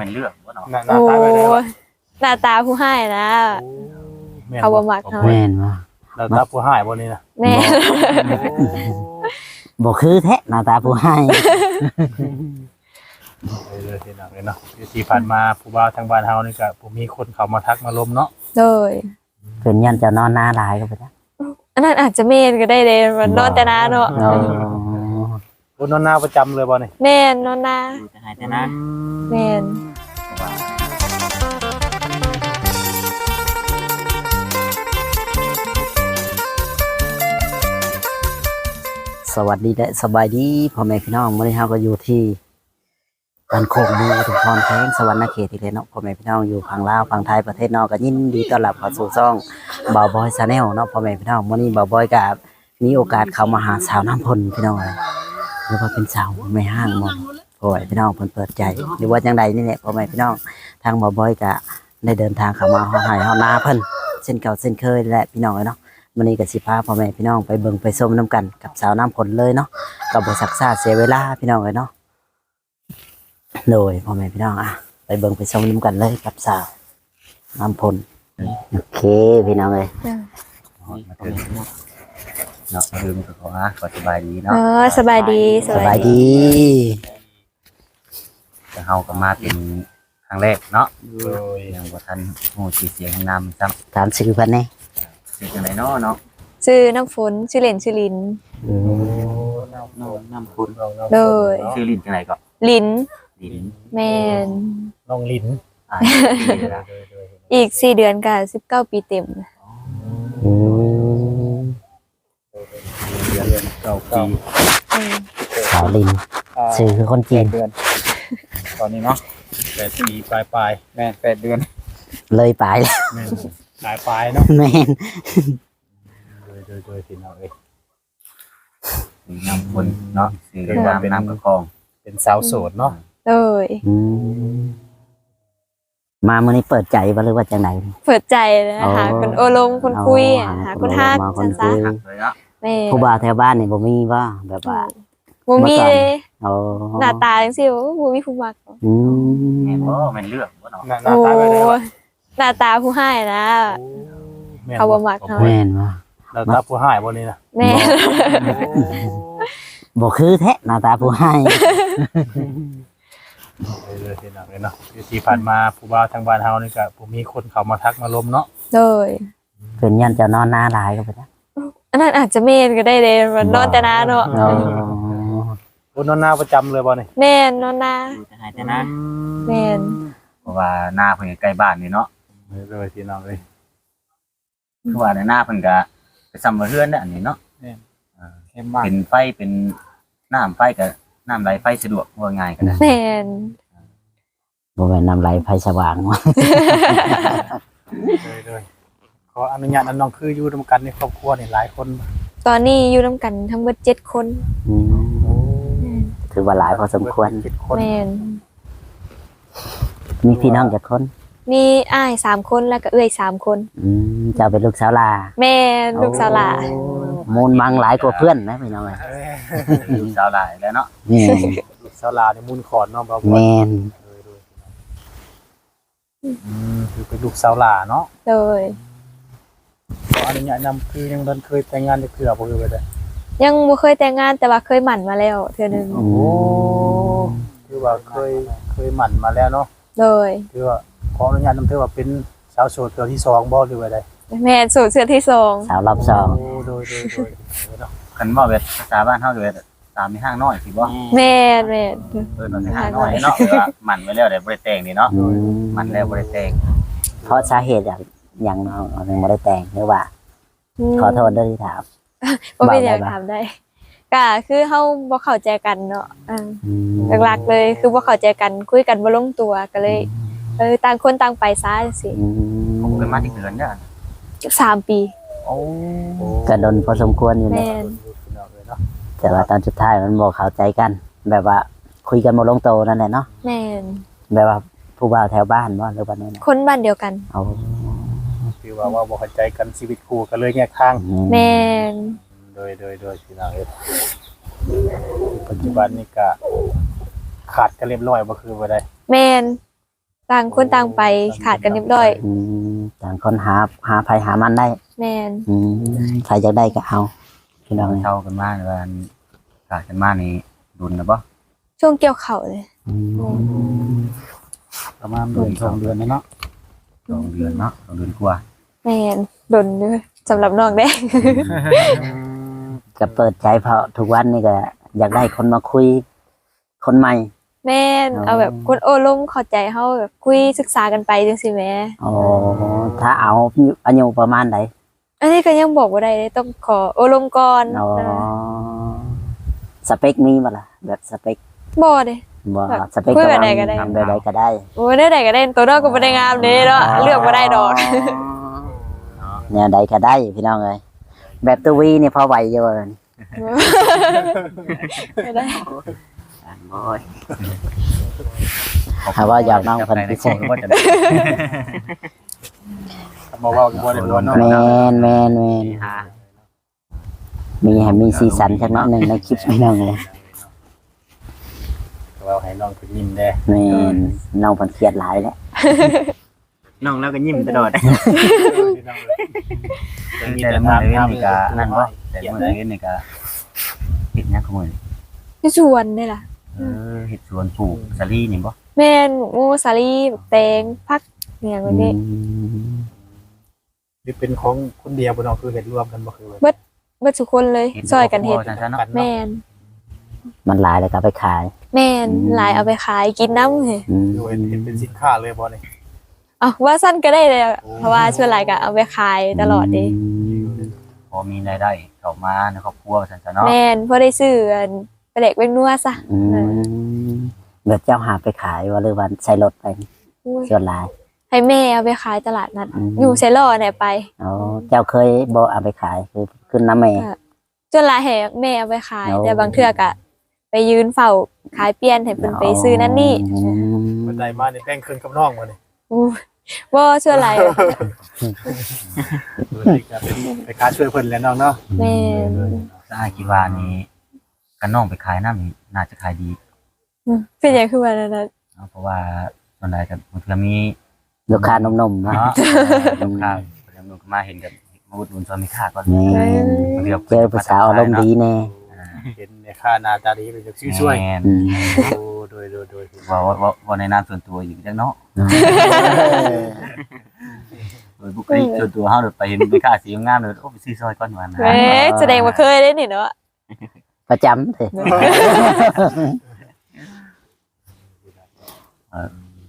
ม่นเรื่องบ่เนาะหน้าหน้าโอ้ตาไปได้วะหน้าตาผู้ให้นะ แม่นเขาบ่มักเฮาแม่นบ่หน้าตาผู้หายบ่นี่นะแม่นบ่คือแท้หน้าตาผู้ให้เลยเลยทีหนังเลยเนาะที่ผ่านมาผู้บ่าวทางบ้านเฮานี่ก็บ่มีคนเข้ามาทักมาลมเนาะโดยเป็นยันเจะนอนหน้าหลายก็บ่ได้อันนั้นอาจจะแม่นก็ได้เด้มันนอนแต่นาเนาะอ๋อ คนนอนหน้าประจำเลยบ่นี่แม่นนอนนาอยู่แต่ให้แต่นะแม่นสวัสดีและสบายดีพ่อแม่พี่น้องมื้อนี้เฮาก็อยู่ที่บ้านโคกมือถึงพรแข้งสวรรณเขตอีกแล้วเนาะพ่อแม่พี่น้องอยู่ฝั่งลาวฝั่งไทยประเทศนอกก็ยินดีต้อนรับเข้าสู่ช่องบ่าวบอยชาแนลเนาะพ่อแม่พี่น้องมื้อนี้บ่าวบอยก็มีโอกาสเข้ามาหาสาวน้ำพลพี่น้องเลย หรือว่าเป็นสาวไม่ห้างหมดพ่อแม่พี่น้องเพิ่นเปิดใจ หรือว่าจังใดนี่แหละพ่อแม่พี่น้องทางบ่าวบอยก็ได้เดินทางเข้ามาเฮาให้เฮานาเพิ่นเช่นเก่าเช่นเคยและพี่น้องเอ้ยเนาะวันนี้ก็สิพาพ่อแม่พี่น้องไปเบิ่งไปส้มน้ำกันกับสาวน้ำผลเลยเนาะกับบสักษาเสียเวลาพี่น้องเลยเนาะโดยพ่อแม่พี่น้องอะไปเบิ่งไปส้มน้ำกันเลยกับสาวน้ำผลโอเคพี่น้องเลยมาถึง เนาะลืมก็ขออะขอสบายดีเอเนาะอสบายดีสบายดี แต่เฮาก็มาเป็นครั้งแรกเนาะโดยยังบ่ทันฮู้ชื่อเสียงนามซ้ำถามชื่อเพันนี่ชื่อจังไดเนาะเนาะชื่อน้ำฝนชื่อเล่นชื่อลินน้ำน้ำคุณโดย ชื่อลิ้นจังไดก็ลินลิ้นแม่นน้องลินอ่าชื่ออะไรนะโดยโดยอีกสี่เดือนกับสิบเก้าปีเต็ม อนเก่าปีอืมสาวลินชื่อคือคนจีนเดือน ตอนนี้เนาะแปดปีปลายปลายแม่แปดเดือนเลยไปแล้วๆแม่นปลายปลายๆเนาะแม่นโดยโดยโดยพี่น้องเอ้ยน้ำคุณเนาะชื่อน้ำน้ำกระคองเป็นสาวโสดเนาะโดยอืมมามื้อนี้เปิดใจบ่หรือว่าจังไหน เปิดใจนะอ๋อหาคนโอลมคนคุยอะหาคนฮักมาคนซันคุซะยเลยเนาะ แม่ผู้บ่าวแถวบ้านนี่บ่มีบ่แบบว่าบ่มีเลยโอ้หน้าตาจังซี่บ่มีผู้มักอืแม่นมบ่แม่นเรื่องบ่เนาะหน้าหน้าโอ้ตาไปได้วะหน้าตาผู้ให้นะแม่นเขาบ่มักเฮาแม่นบ่หน้าตาผู้หายบ่นี่นะแม่บ่คือแท้หน้าตาผู้ให้เลยเลยพี่น้องเลยเนาะที่ผ่านมาผู้บ่าวทางบ้านเฮานี่ก็บ่มีคนเข้ามาทักมาลมเนาะโดยเป็นยันเจะนอนหน้าหลายก็บ่ได้ อันนั้นอาจจะแม่นก็ได้เด้มันนอนแต่นาเนาะอ๋อคนนอนหน้าประจำเลยบ่นี่แม่นนอนนาอยู่แต่ให้แต่นะแม่นเพราะว่าหน้าเพิ่นก็ใกล้บ้านนี่เนาะเลยเลยพี่น้องเลย คือว่าในหน้าเพิ่นก็ไปซ้ำมาเฮือนเด้ออันนี้เนาะเข้มมากเป็นไฟเป็นน้ำไฟกับน้ำไหลไฟสะดวกว่าง่ายก็ได้แม่นบ่แม่นนำไหลไฟสว่างวะเลยเลยข ออนุญาตอันน้องคืออยู่ร่วมกันในครอบครัวนี่หลายคนตอนนี้อยู่นํกันทั้งเบิด7คนอืมถือว่าหลายพอสมควร เจ็ดคน แม่นมีพี่น้องจักคนมีอ้ายสามคนแล้วก็เอื้อยสามคน อืมเจ้าเป็นลูกสาวลาแม่นลูกสาวหลามูลมังหลายกว่าเพื่อนนะพี่น้องเอ้ยลูกสาวหลายแล้วเนาะแม่นลูกสาวลาในมุนขอนเนาะบ่าวแม่นเลยเลยอืมคือเป็นลูกสาวลาเนาะโดย ขออนุญาตนำคือยังบ่เคยแต่งงานในเครือบ่คือไปได้ยังบ่เคยแต่งงานแต่ว่าเคยหมั่นมาแล้ว เทื่อหนึงอืโอ้มคือว่าเคยเคยหมั่นมาแล้วเนาะโดยคือว่าขออนุญาตนำเธอว่าเป็นสาวโสดเทื่อที่สองบ่หรือว่าใดแม่นสูตรเสื้อที่สองสาวรอบสองโโดยโดยโดยเนาะคันว่าแบบภาษาบ้านเฮาเลยตามในห้างน้อยสิบ่แม่นแม่นเออตอนในห้างน้อยเนาะเวลาหมันไว้แล้วได้บ่ได้แต่งนี่เนาะอืมหมันแล้วบ่ได้แต่งเพราะสาเหตุอย่างอ ย่างน้องเราไม่ได้แต่งหรือว่า ขอโทษด้วยที่ถามบ่เป็นอยากบอกได้ปะถามได้ก็คือเฮาบ่เข้าใจกันเนาะอ่าอืมหลักๆเลย คือบ่เข้าใจกันคุยกันบ่ลงตัวก็เลยเออต่างคนต่างไปซะจังซี่อืผมมเคยมาที่เดือนเด้อเกือบสามปีโอ้ก็โดนพอสมควรอยู่นะแม่นพี่น้องเลยเนาะแต่ว่าตอนสุดท้ายมันบอกเข้าใจกัน แบบว่าคุยกันบ่ลงโตวนั่นแหละเนาะแม่นแบบว่าผู้บ่าวแถวบ้านบ่หรือว่าแนี่นะคนบ้านเดียวกันเอาคือ ว่าว่าบ่เข้าใจกันชีวิตคู่กันเลยแยกทางแม่นโดยโดยโดยพี่น้องเอ้ยปัจจุบันนี่ก็ขาดกันเรียบร้อยบ่คือบ่ได้แม่นต่างคนต่างไปขาดกันเรียบร้อยอืมต่างคนหาหาภัยหามันได้ แม่นอืมใครจะได้ก็เอาพี่น้องเนี่ยเท่ากันมากเลยว่าขาดกันมากนี่ดุนนะบ่ช่วงเกี่ยวเข่าเลย อืมประมาณเดือนสองเดือนนะเนาะสองเดือนเนาะสองเดือนกว่า แม่นดนเด้อสำหรับน้องเด้ ก็เปิดใจเพราะทุกวันนี่ก็ อยากได้คนมาคุย คนใหม่ แม่นอ๋อเอาแบบคนโอ้ลมเข้าใจเฮาแบบคุยศึกษากันไปจังซี่แหมอ๋อถ้าเอาอายุประมาณไหนอันนี้ก็ยังบอกบ่ได้เลยต้องขอโอ้ลมก่อนอ๋อเออสเปคมีบ่ล่ะแบบสเปคบ่เด้บ่แบบสเปคคุยกำแบลับงใดก็ได้ทำแบบใดก็ได้โอ้ได้ใดก็ได้ตัวน้องก็บ่ได้งามเด้เนาะเลือกบ่ได้ดอก แนวใดก็ได้พี่น้องเอ้ยแบบตัววีนี่พอไหวอยู่บ่ไม่ได้ถ้าว่าอยากน้องคนพิเศษก็จะได้บอกว่าบ่ได้ร้อนเนาะแมนแมนแมนมีให้มีสีสันสักหนิดหนึ่งในคลิปพี่น้องเลยเราให้น้องคือยิ้มได้แมนน้องเพันเครียดหลายแล้ว น้องแล้วก็ยิ้มตลอดพี่น้องเลยแต่ละมื้อเล่นนี่ก็นั่นบ่แต่ละมื้อเล่นนี่ก็เฮ็ดหยังขโมยที่ชวนนี่ล่ะ เออเฮ็ดสวนปลูกสาลี่นี่บ่แม่นหมูสาลีแตงผักเนี่ยแบบนี้หรือเป็นของคนเดียวบ่น้องคือเฮ็ดรวมกันบ่คือเบิดทุกคนเลยซอยกันเฮ็ดจังซั่นเนาะแม่นมันหลายแล้วก็ไปขาย แม่นอืม หลายเอาไปขายกินน้ำเฮ้ยอืม ดูเห็นเห็นเป็นสินค้าเลยบ่นี่ เอาว่าสั้นก็ได้เลยอะเพราะว่าช่วยหลายก็เอาไปขายตลอดเด้พอมีรายได้เข้ามาในครอบครัวจังซั่นเนาะแม่นพอได้ซื้ออันไปเด็กเป็นนัวซะอืมแบบเจ้าหาไปขายว่าหรือวันใส่รถไปอุ้ยส่วนหลาย ให้แม่เอาไปขายตลาดนัดอืม อยู่เซลล์เนี่ยไปอ๋อเจ้าเคยบ่เอาไปขายคือขึ้นน้ำแม่ค่ะจนหลายแห่แม่เอาไปขาย โอ้ แต่บางเทื่อกะ ไปยืนเฝ้าขายเปลี่ยนให้เพิ่นไปซื้อนั่นนี่อืม บันไดมานี่แบ่งครึ่งกับน้องบ่นี่อู้ บ่ช่วยหลายดูสิก็เป็นไปค้าช่วยเพิ่นแล้วน้องเนาะแม่นถ้าอ้ายคิดว่านี่กันน้องไปขายน้ำนี่น่าจะขายดีอืมเป็นหยังคือว่านั้นน่ะเนาะเพราะว่าส่วนใหญ่ก็บางเทื่อมีลูกค้านมๆเนาะ เนาะลูกค้าประจำลูกมาเห็นกับมาอุดหนุนซอยมีค่าก่อนแม่ บางทีก็เจอผู้สาวอารมณ์ดีแน่ อ่าเห็นในค่าหน้าตาดีเป็นจักชื่อช่วยแม่นอืมโอ้ โดยโดยโดยว่าว่าว่าว่าในนามส่วนตัวอยู่จังเนาะโดยบุคลิกส่วนตัวเฮาเดี๋ยวไปเห็นมีค่าสีงามเลยโอ้ไปซื้อซอยก่อนว่านะแหม่แสดงว่าเคยได้นี่เนาะประจำเลย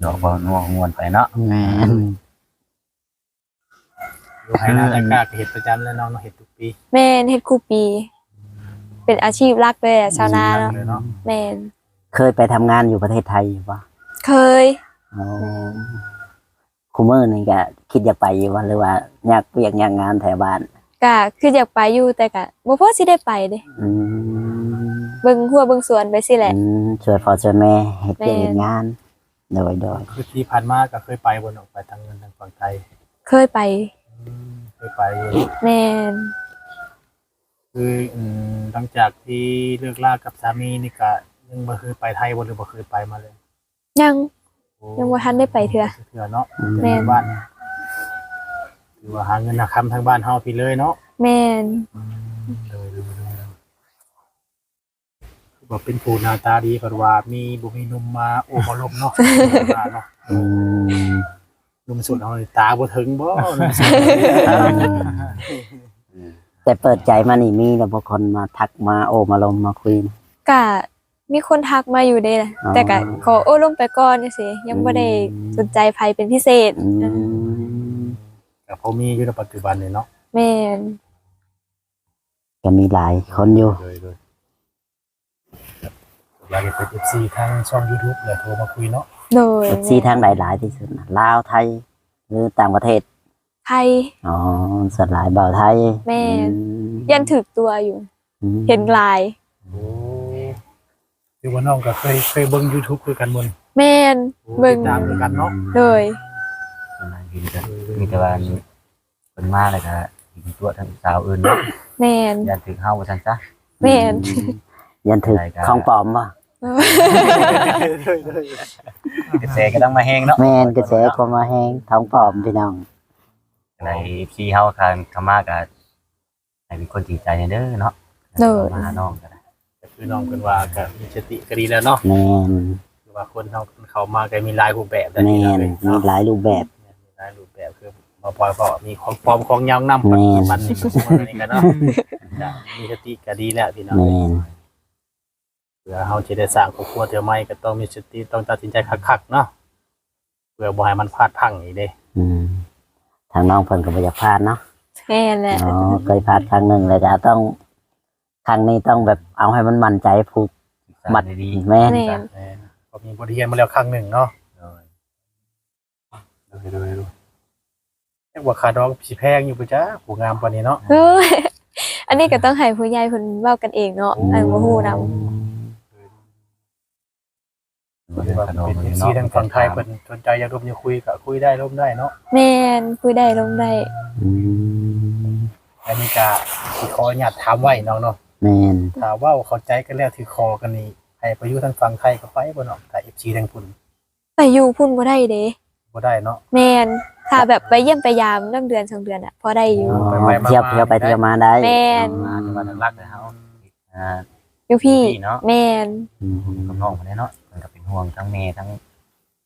ดอกบ่นัวงวนไปเนาะแม่นอยู่ให้หน้าตากล้าก็เฮ็ดประจำแล้วน้องเนาะเฮ็ดทุกปีแม่นเฮ็ดคูปี เป็นอาชีพหลักเลยอะชาวนาเนาะเลยเนาะแม่น เคยไปทำงานอยู่ประเทศไทยอยู่ปะเคย อ๋อคูเมอร์นี่ก็คิดอยากไปอยู่ว่าหรือว่าอยากเปียกอยากงานแถวบ้าน ก็คืออยากไปอยู่แต่ก็บ่พอสิได้ไปเด้อืมเบิ่งหัวเบิ่งสวนไปสิแหละ อืมช่วยพ่อช่วยแม่เฮ็ดเปียกแม่เฮ็ดงาน โดยโดยคือที่ผ่านมาก็เคยไปบนออกไปทางเงินทางฝั่งไทยเคยไปอืมเคยไปอยู่แม่นคืออืมหลังจากที่เลิกลากับสามีนี่ก็ ยังบ่เคยไปไทยบ่หรือบ่เคยไปมาเลยยัง โอ้ยังบ่ทันได้ไปเทื่อเถื่อเนาะแม่น บ้านถือว่าหาเงินหาคำทางบ้านเฮาพี่เลยเนาะแม่นเลยเลยเลยคือว่าเป็นผู้หน้าตาดีเพราะว่ามีบุมีหนุ่มมาโอ้มาลมเนาะเนาะอืมหนุ่มสุดเอาเลยตาบ่ถึงบ่หนุ่มสุดแต่เปิดใจมานี่มีแต่บางคนมาทักมาโอมาลมมาคุยนะก็ มีคนทักมาอยู่เด้ล่ะอ๋อ แต่ก็ขอโอ้ลงไปก่อนจังซี่ยังบ่ได้อืมสนใจไผเป็นพิเศษอืมก็พอมีอยู่ในปัจจุบันนี่เนาะแม่นก็มีหลายคนอยู่ เลยเลยอยากจะเป็น FC ทางช่อง YouTube เลยโทรมาคุยเนาะโดยเอฟซีทางหลายๆที่สุดนะลาวไทย หรือต่างประเทศ ไทย อ๋อส่วนหลายเบาไทยแม่นอืมยันถึกตัวอยู่ อืมเห็นลายโอ้ คือว่าน้องก็เคยเคยเบิ่ง YouTube คือกันหมดแม่นเบิ่งติดตามคือกันเนาะโดยส่วนใหญ่เห็นแต่มีแต่ว่าเป็นมาเลยก็เห็นตัวทั้งสาวอื่นเนาะแม่นยันถึงเฮาว่าซั่นซะแม่นยันถึกใช่ครับของปลอมป่ะกระแสก็ต้องมาแห้งเนาะแม่นกระแสคนมาแห้งท้องผอมพี่น้องในพี่เฮาคันขมาก็ให้เป็นคนจริงใจเด้อเนาะมาหาน้องก็ได้ก็ คือน้องเพิ่นว่าก็มีสติก็ดีแล้วเนาะแม่นคือว่าคนเฮาเข้ามาก็มีหลายรูปแบบได้แม่นเลยมีเนาะหลายรูปแบบ มีหลายรูปแบบคือมาปล่อยก็มีของปลอมของยาวนำแม่นมันนี่มันนี่กันเนาะจ้ะมีสติก็ดีแล้วพี่น้องแม่นเพื่อเฮาสิได้สร้างครอบครัวเทื่อใหม่ก็ต้องมีสติต้องตัดสินใจคักๆเนาะเพื่อบ่ให้มันพลาดพลั้งอีกเด้ อืมทางน้องเพิ่นก็บ่อยากพลาดเนาะแม่นแหละ อ๋อเคยพลาดครั้งหนึ่งเลยจะต้อง ครั้งนี้ต้องแบบเอาให้มันมั่นใจผูกมัดดีแม่นแม่นแม่นก็มีบทเรียนมาแล้วครั้งหนึ่งเนาะๆเลยดูดูดูเรียกว่าคาดองสิแพงอยู่ปุจ้าผู้งามปานนี้เนาะเฮ้ยอันนี้ก็ต้องให้ผู้ใหญ่เพิ่นเว้ากันเองเนาะอันบ่ฮู้นำเป็นว่าเป็นซีทางฝั่งไทยเพิ่นสนใจอยากร่วมอยากคุยก็คุยได้ร่วมได้เนาะแม่นคุยได้ลงได้ อืมอันนี้ก็สิขออนุญาตถามไว้น้องเนาะ แม่นถ้าเว่าเข้าใจกันแล้วถือคอกันนี่ให้ไปอยู่ทางฝั่งไทยก็ไปบ่เนาะแต่ FC ทางพุ่นไปอยู่พุ่นบ่ได้เด้บ่ได้เนาะแม่นถ้าแบบไปเยี่ยมไปยามน้ำเดือนสองเดือนอะพอได้อยู่อ๋อไปไปมาๆ เที่ยวเที่ยวไปเที่ยวมาได้แม่นมาที่ว่ารักๆเฮาอ่าอยู่พี่พี่เนาะแม่นอืมกับน้องคนนี้เนาะมันก็เป็นห่วงทั้งแม่ทั้ง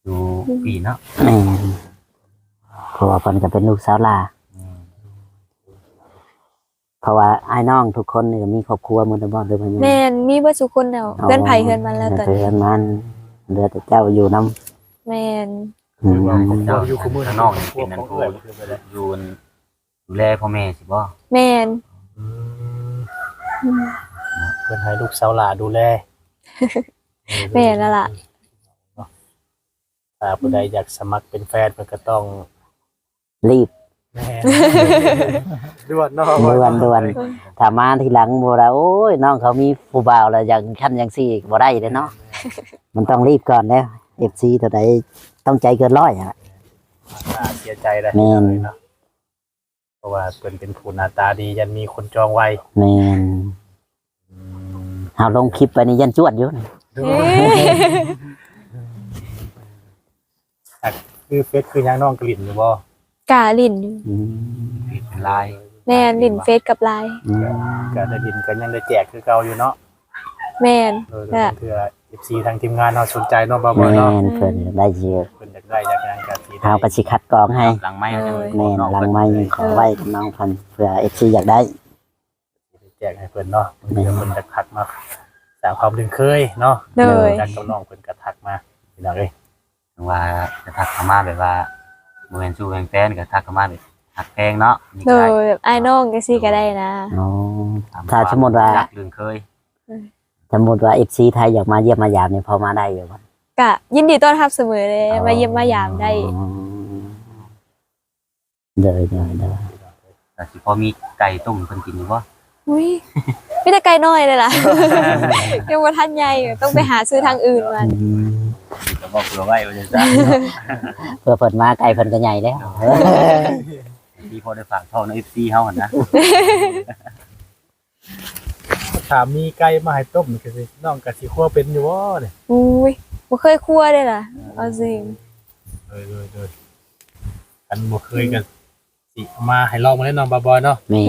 อยู่พี่เนาะแม่นเพราะว่าเพิ่นก็เป็นลูกสาวหลาอืม เพราะว่าไอ้ายน้องทุกคนนี่ก็มีครอบครัวหมดแล้วบ่เด้อเพิ่นแม่นมีเบ่ทุกคนแล้วเพื่อนไผเพื่อนมันแล้วตอนเพื่นี้อนมันเหลือแต่เจ้าอยู่นํแม่นอืมเจ้าอยู่คู่มือข้าทางงนนออกกนี่เป็เป็นนนั่นั่นนผู้ผู้อยู่ดูแลพ่อแม่สิบ่แม่นเพิ่นให้ลูกสาวหลาดูแลแม่นแล้วล่ะถ้าผู้ใดอยากสมัครเป็นแฟนเพิ่นก็ต้องรีบ แม่ด่วนเนาะด่วนด่วนถ้ามาทีหลังบ่ได้โอ้ยน้องเขามีผู้บ่าวแล้วอย่างขั้นอย่างซี่บ่ได้เด้อเนาะมันต้องรีบก่อนแล้ว FC เท่าใดต้องใจเกินร้อยอะอ่าเสียใจเลยแม่น เนาะเพราะว่าเพิ่นเป็นผู้หน้าตาดียันมีคนจองไว้แม่นเฮาลงคลิปไปนี่ยันจวดอยู่นะเอ้ยคือเฟซคือยังน้องกลิ่นอยู่บ่ กาลินอยู่อืมเป็นลายแม่นลินเฟซกับไลน์อืมก็ได้ดินก็ยังได้แจกคือเก่าอยู่เนาะแม่นโดยโดยเพื่อ FC ทางทีมงานเนาะสนใจเนาะบ่บ่แม่เนาะนเพิ่นได้เยอะเพิ่นอยากได้อยากงานก็สิได้ เฮาก็สิคัดกรองให้หลังไม้เอาจังแม่นหลังไม้ขอไว้กับน้องเพิ่นเพื่อ FC อยากได้ แจกให้เพิ่นเนาะเดี๋ยวเพิ่นจะทักมาสร้างความดึงเคยเนาะเลย จากกับน้องเพิ่นก็ทักมาพี่น้องเอ้ยว่าจะทักเข้ามาแบบว่า บ่แม่นสู้แฟนๆก็ทักเข้ามาแบบทักแพงเนาะนี่โดก็ยแบบไอ้ายน้องจังซี่ก็ได้นะ อ๋อถ้าสมมุติว่า อยกลืมเคยสมมุติว่า FC ไทยอยากมาเยี่ยมมายามนี่พอมาได้อยู่บ่กะยินดีต้อนรับเสมอเลยมาเยี่ยมมายามได้ อ๋อเด้อเด้อเด้อแต่สิพอมีไก่ต้มเพิ่นกินอยู่บ่อุ้ยไม่แต่ไกลน้อยเลยล่ะ ยังว่าท่านใหญ่ต้องไปหาซื้อทางอื่นมันอืม ก็บอกเผื่อไว้ว่าจะจ้าเพื่อเพิ่นมาไกลเพิ่นก็ใหญ่แล้วที่พอได้ฝากทองใน FC เฮาหั่นนะถามมีไก่มาให้ต้มก็สิน้องก็สิคั่วเป็นอยู่บ่เนี่ยอุ้ยบ่เคยคั่วเลยล่ะเอาจริงเออๆๆกันบ่เคยก็สิเอามาให้ลองมาเล่นน้องบาบอยเนาะแม่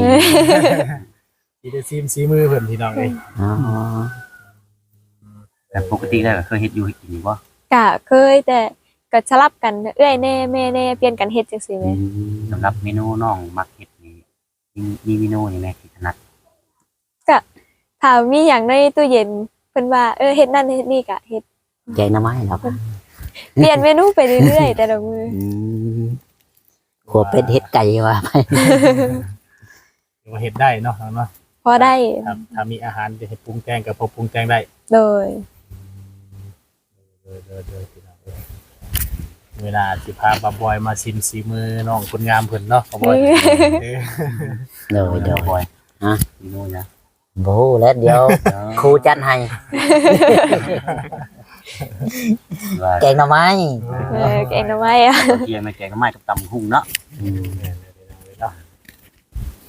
สิได้ซิมสีมือเพิ่นพี่น้องเอ้ยอ๋อ แต่ปกติแล้วก็เคยเฮ็ดอยู่เฮ็ดกินอยู่บ่กะเคยแต่ก็สลับกันเอื้อยแน่แม่แน่เปลี่ยนกันเฮ็ดจังซี่แหมสำหรับเมนูน้องมักเฮ็ดนี่มีมีเมนูนี่แม่ที่ถนัดถ้ามีหยังในตู้เย็นเพิ่นว่าเออเฮ็ดนั่นเฮ็ดนี่ก็เฮ็ดแกงหน้ำไม้เหรอเปลี่ยนเมนูไปเรื่อยๆแต่ละมื้อ อืมขัวเป็ดเฮ็ดไก่ว่าไปเดี๋ยวว่าเฮ็ดได้เนาะน้องเนาะพอได้ถ้าถ้ามีอาหารจะให้ปรุงแต่งก็พอปรุงแต่งได้ โดย เออๆๆพี่น้องเอ้ยเวลาสิพาบาบอยมาซิมสีมือน้องคนงามเพิ่นเนาะบาบอยเออเดี๋ยวเดี๋ยยวบอยฮะเมนูนะโบแล้วเดี๋ยวครูจัดให้ว่าแกงหน้ำไม้เออแกงหน่อไม้อะเที่ยงในแกงก็ไม้กับตำหุ่งเนาะ อืม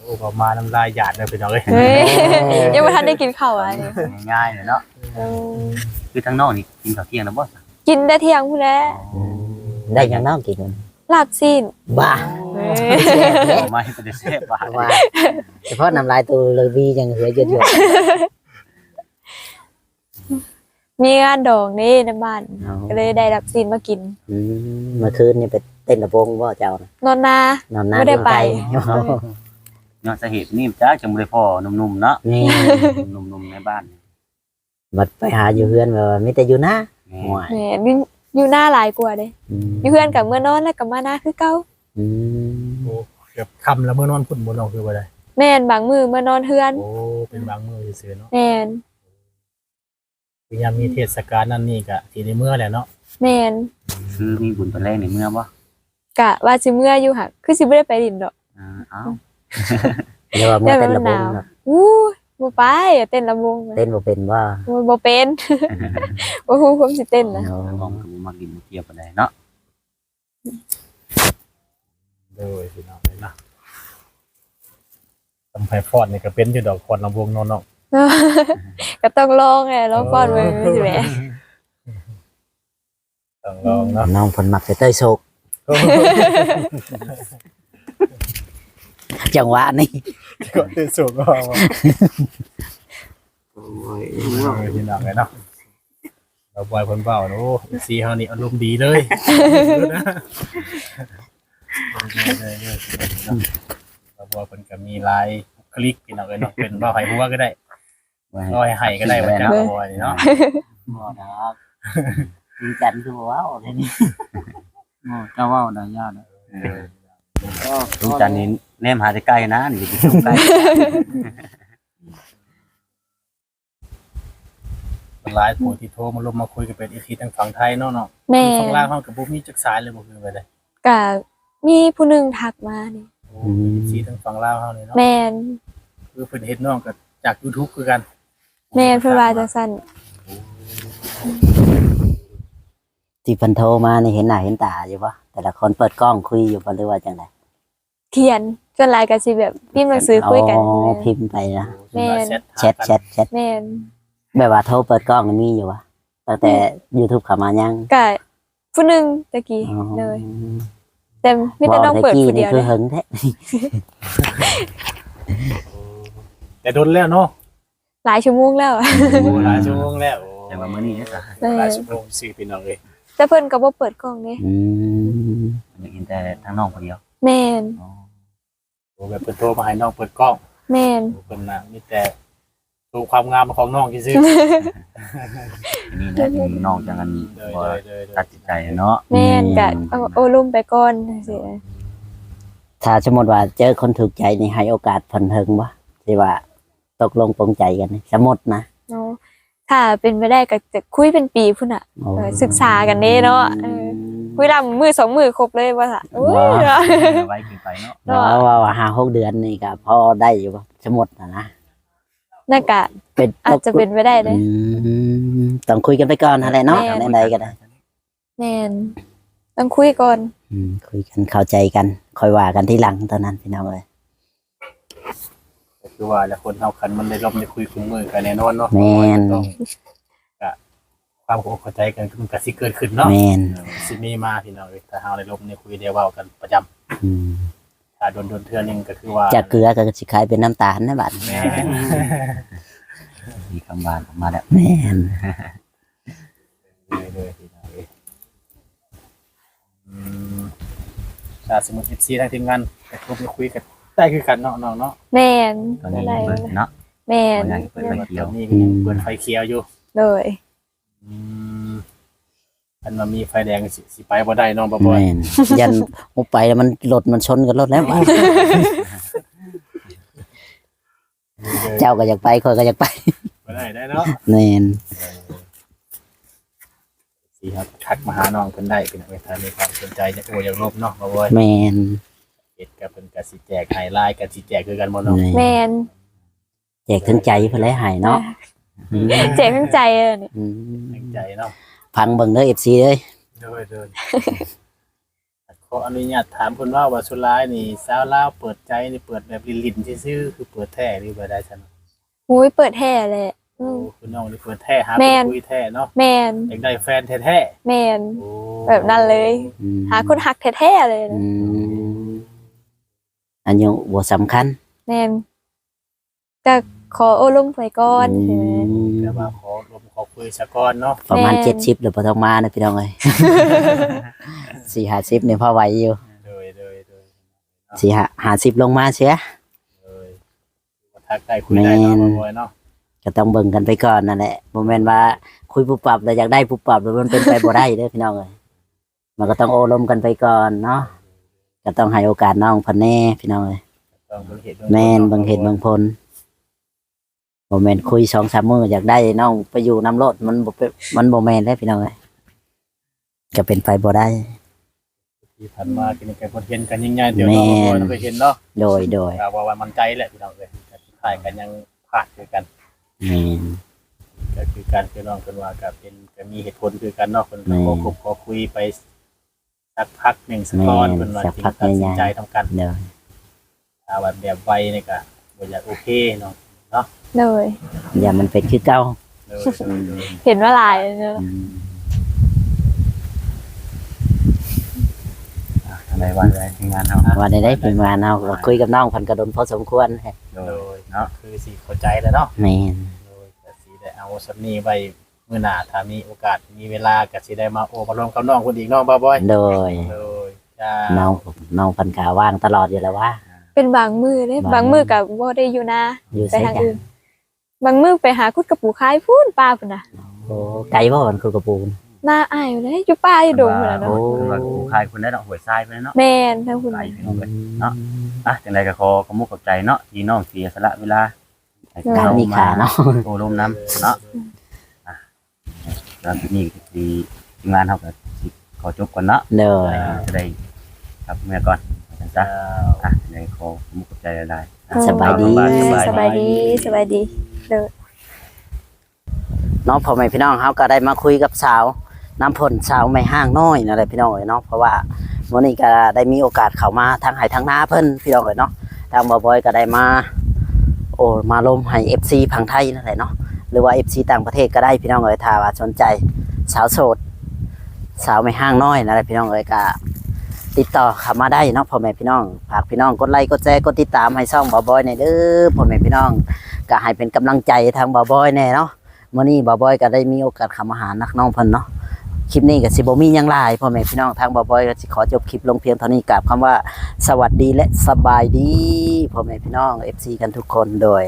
อ้ก็มาน้ำลายหยาดเลยพี่น้องเอ้ยเฮ้ยยังบ่ทันได้กินข้าวอะนี่ง่ายๆเลยเนาะเออคืคือทั้งนอกนี่กินข้าวเที่ยงแล้วบ่กินได้เที่ยงพุ่นแหล้วได้หยังน้องกินมันลาบซีนบ้าเอ้ยบ่มาให้เป็นเสพว่าว่าเฉพาะน้ำลายตัวเลยวียังเหลือเยอะมีงานดองนี่ในบ้านๆเอาก็เลยได้รับซีนมากิน อืมเมื่อคืนนี่ไปเต้นระบงบ่เจ้านะนอนนานอนหน้าไม่ได้ไปเมืองไท ยย้อนสาเหตุนี่จ้าจังบ่ได้พ่อหนุ่มๆเนาะนี่หนุ่มๆในบ้านบัดไปหาอยู่เพื่อนว่ามีแต่อยู่นะแม่ห่วยแหมอยู่อยู่หน้าหลายกว่าเด้อืมอยู่เพื่อนกับเมื่อนอนแล้วกับมาหน้าคือเก่าอืมโอ้เกือบคำแล้วเมื่อนอนพุ่นบนน้องคือบ่ได้แม่นบางมือเมื่อนอนเฮือนโอ้เป็นบางมือซื่อๆเนาะแม่นพยายามมีเทศกาลนั่นนี่ก็ที่ในเมื่อแหละเนาะแม่นคือมีบุญตอนแรกในเมื่อบ่กะว่าสิเมื่ออยู่ค่ะคือสิบ่ได้ไปดินดอกอ่าเอ้า เรียกว่ามือเต้นระบงเดี๋ยวมันหนาวครับอู้บ่ไปอะเต้นลำวงนะเต้นบ่เป็นว่าบ่บ่เป็นบ่ฮู้ผมสิเต้นนะเอาลองก็บ่มากินมาเที่ยวปานใดเนาะโดยพี่น้องเลยนะตำไผ่ฟอดนี่ก็เป็นอยู่ดอกฟอดลำวงเนาะเนาะก็ต้องลองไงลองก่อนมือสิแหมต้องลองเนาะน้องผลมักจะเต้ยโศก จังหวะนี้ก็ตื่นสูงก็ว่าพี่น้องเลยเนาะเราบอยคนเบาเนาะซีเฮานี่อารมณ์ดีเลยเราบอยคนก็มีลายคลิกพี่น้องเลยเนาะเป็นเบาไห้หัวก็ได้ไว้ร้อยไห้ก็ได้ว่าจ้าบอยเนาะบ่ดอกจริงจันคือบ่เว้าเดี๋ยวนี้โอ้เจ้าเว่าได้ยากนะเออ ลุงจันนี่แนมหาแต่ใกล้นะนี่สิอยู่ใกล้หลายผู้ที่โทรมาลงมาคุยกันเป็นอีทีทางฝั่งไทยเนาะเนาะแม่ฝั่งลาวเฮากับบ่มีจักสายเลยบ่คือไปได้กะมีผู้หนึงทักมานี่โอ้อีทีทางฝั่งลาวเฮานี่เนาะแม่นคือเพิ่นเฮ็ดน้องก็จาก YouTube คือกัน แม่นเพิ่นว่าจังซั่น ที่เพิ่นโทรมานี่เห็นหน้าเห็นตาอยู่ปะแต่ละคนเปิดกล้องคุยอยู่ปะหรือว่าจังไดเขียนส่วนหลายก็สิแบบพิมพ์หนังสือคุยกันอ๋อใช่ไหมพิมพ์ไปนะแม่นแชทแชทแชทแม่นแบบว่าโทรเปิดกล้องนี่มีอยู่วะตั้งแต่ YouTube เข้ามายังกะผู้หนึงตะกี้อ๋อเลยแต่มีแต่น้องเปิดว้าผู้แต่กี้เดียวนี่คือนะหึงแท้แต่โดนแล้วเนาะหลายชั่วโมงแล้วโอ้หลายชั่วโมงแล้วโอ้แต่ว่ามื้อนี้เนี่ยจ้ะแม่หลายนชั่วโมงสิพี่น้องเอ้ย แต่เพิ่นก็บ่เปิดกล้องเด้อืมอยากเห็นแต่ทั้งน้องคนเดียวแม่นอ๋อโอ้แบบเพิ่นโทรมาให้น้องเปิดกล้องแม่นโอ้เพิ่นน่ะมีแต่โชว์ความงามของน้องซื่ออันนี้แหละที่น้องจังกันๆเด้บ่อๆๆตัดสินใจเนาะแม่นกะเอาโอ้ลุ่มไปก่อนจังซี่ถ้าสมมติว่าเจอคนถูกใจนี่ให้โอกาสเพิ่นหึงบ่ที่ว่าตกลงปรงใจกันนี่สมมตินะเนาะ ถ้าเป็นไปได้ก็จะคุยเป็นปีพุ่นน่ะโอ้เออศึกษากันเด้เนาะเออคุยดำมือสองมือครบเลยว่าซะอุ้ยเนาะ ไว้กินไปเนาะเนาะ ว่าว่าห้าหกเดือนนี่ก็พอได้อยู่บ่สมมตินะนะนั่นกะเป็นอาจจะเป็นไปได้เด้อืมต้องคุยกันไปก่อนอะไรเนาะแม่ในใดก็ได้แม่นต้องคุยก่อน อืมคุยกันเข้าใจกันค่อยว่ากันที่หลังตอนนั้นพี่น้องเอ้ย ก็คือว่าแล้วคนเฮาคันมันได้ร่มได้คุยคุมมือกันแน่นอนเนาะแม่น ต้องก็ความเข้าใจกันมันก็สิเกิดขึ้นเนาะแม่นสิมีมาพี่น้องเอ้ยถ้าเฮาได้ร่มได้คุยได้เว้ากันประจำอืมถ้าโดนๆเทื่อนึงก็คือว่าจากเกลือก็สิคล้ายเป็นน้ำตาลนะบัดแม่มีคำบานออกมาแล้วแม่นเลยเลยพี่น้องเอ้ยอืมถ้าสมมุติ FC ทางทีมงานก็คบมาคุยกัน ได้คือกันเนาะน้องเนาะแม่นตอนนี้อะไรเปิดเนาะแม่นบ่อยากให้เปิดไฟเขียวตอนนี้ก็ยังเปิดไฟเขียวอยู่เลยอืมอันมามีไฟแดงสิสิไปบ่ได้น้องบ่บ่อยแม่นยันอุไปแล้วมันรถมันชนกับรถแล้วบัดเจ้าก็อยากไปคอยก็อยากไปบ่ได้ได้เนาะแม่นสิครับทักมาหาน้องเพิ่นได้เป็นเวทามีความสนใจจะโอ้อยากลบเนาะบ่บ่อยแม่น เฮ็ดกับเพิ่นก็สิแจกให้ไลน์ก็สิแจกคือกันบ่เนาะแม่นแจกถึงใจเพิ่นเลยให้เนาะเจ็บทั้งใจเลยนี่อืมแรงใจเนาะฟังเบิ่งเด้อ FC เด้ยเด้อเด้อขออนุญาตถามเพิ่นว่าว่าสุดท้ายนี่สาวลาวเปิดใจนี่เปิดแบบลิ้นๆซื่อๆคือเปิดแท้หรือบ่ได้ซั่นอุ้ยเปิดแท้เลย อืมคือน้องนี่เปิดแท้หาแม่นคุยแท้เนาะแมนอยากได้แฟนแท้แมน ๆโอ้แบบนั้นเลย อืมหาคนหักแท้ๆเลยอืนะม อันยังบ่สำคัญแมนก็ขอโอ้ลมไปก่อนใช่ไหมแต่ว่าขอลมขอคุยซะก่อนเนาะประมาณแม่นเจ็ดชิปหรือบ่ต้องมานะพี่น้องเอ้ยสี่ห้าสิบเนี่ยพอไหวอยู่โดยโดยโดยสี่ห้าห้าสิบลงมาเสีย โดยมาทักได้คุยได้เนาะแม่น บ่อยๆเนาะก็ต้องเบิ่งกันไปก่อนนั่นแหละบ่แม่นว่าคุยปุบปับแล้วอยากได้ปุบปับแล้วมันเป็นไปบ่ได้เด้อพี่น้องเอ้ยมันก็ต้องโอ้ลมกันไปก่อนเนาะ ก็ต้องให้โอกาสน้องเพันแน่พี่น้องเอ้ยต้องเบิ่งเหตุแม่นเบางเหตุบางผลบ่แม่นคุยสองสามมื้ออยากได้น้องไปอยู่น้ำรถมันบ่เป็นมันบ่แม่นแล้วพี่น้องเอ้ยก็เป็นไปบ่ได้ ที่ผ่านมากินกันคนเห็นกันยิ่งใหญ่เดี๋ยวเราแม่นบ่ไปเห็นเนาะโดยโดยก็ว่าว่ามันใจแหละพี่น้องเอ้ยแต่สุดท้ายกันยังพลาดคือกัน แม่น ก็คือการคือน้องกันว่าก็เป็นก็มีเหตุผลคือกันเนาะเพิ่นแม่ก็ขอคบขอคุยไป สักพักหนึ่งสักก้อนแม่เพิ่นว่าสักจึงพักตัดสินใหญ่ๆใจทำกันเด้อถ้าแบบแบบไวนี่ก็บ่อยากโอเคเนาะเลยอย่ามันเป็นคือเก่าโดยโดยโดยเห็นว่าหลายเนอะอืมอะไรวันอะไรทีมงานเฮาว่าได้ได้เป็นมาเนาก็คุยกับน้องเพันกระดนพอสมควรโดโดยยเนาะคือสิเข้าใจแล้วเนาะแม่นโดยก็สิได้เอาสำนีไว้ มื้อหน้าถ้ามีโอกาสมีเวลาก็สิได้มาโอ้มาร่วมกับน้องคนอีกเน้องบ่าวบอยโดยโดยจ้าน้องน้องเพันกาว่างตลอดอยู่แล้วว่าเป็นบางมือเลยบางบางมือกับว่าได้อยู่นะอยู่ไปใส่ทางกันอื่นบางมือไปหาคุดกระปูคายพูนป้าพุ่นนะโอ้ไกลบ่มันคือกระปูน หน้าอายอยู่เลยอยู่ป้าอยู่ดงพุ่นนะโอ้เนาะเพิ่นว่าผู้คายคนได้ดอกหวยทรายเพิ่นเนาะแมนทั้งพุ่นไกลน่ะ พี่น้องเอ้ย เนาะ อะจังไดก็ขอขอบมุกขอบใจเนาะที่น้องเสียสละเวลาให้การมีขาเนาะโตลมน้ำเนาะอะ แล้วทีนี้ก็สิทีมงานเฮาก็สิขอจบก่อนเนาะโดย จะได้ครับเมื่อก่อนจังจ้าจ้ะอะในขอขอบมุกขอบใจหลายๆอะสบายดี เออสบายดีสบายดีเนาะพ่อแม่พี่น้องเขาก็ได้มาคุยกับสาวน้ำพ่นสาวไม่ห้างน้อยนั่นแหละพี่น้องเอ๋ยเนาะเพราะว่าวันนี้ก็ได้มีโอกาสเข้ามาทางไห้ทางนาเพิ่นพี่น้องเอ๋ยเนาะทางบ่บอยก็ได้มา โอ้มาลมให้ FC พังไทยนั่นแหละเนาะ หรือว่า FC ต่างประเทศก็ได้พี่น้องเอ๋ยถ้าว่าสนใจสาวโสด สาวไม่ห้างน้อยนะพี่น้องเอ๋ยก็ติดต่อเข้ามาได้เนาะพ่อแม่พี่น้องฝากพี่น้องกดไลค์กดแชร์กดติดตามให้ช่องบ่บอยในอยเด้อพ่อแม่พี่น้องก็ให้เป็นกำลังใจทางบ่บอยแน่เนาะมื่อนี้บ่าวบอยก็ได้มีโอกาสทำอาหารนักน้องเพิ่นเนาะคลิปนี้ก็สิบมียังหลายพ่อแม่พี่น้องทางบ่าวบอยก็ขอจบคลิปลงเพียงเท่านี้กับคำว่าสวัสดีและสบายดีพ่อแม่พี่น้อง FC กันทุกคนโดย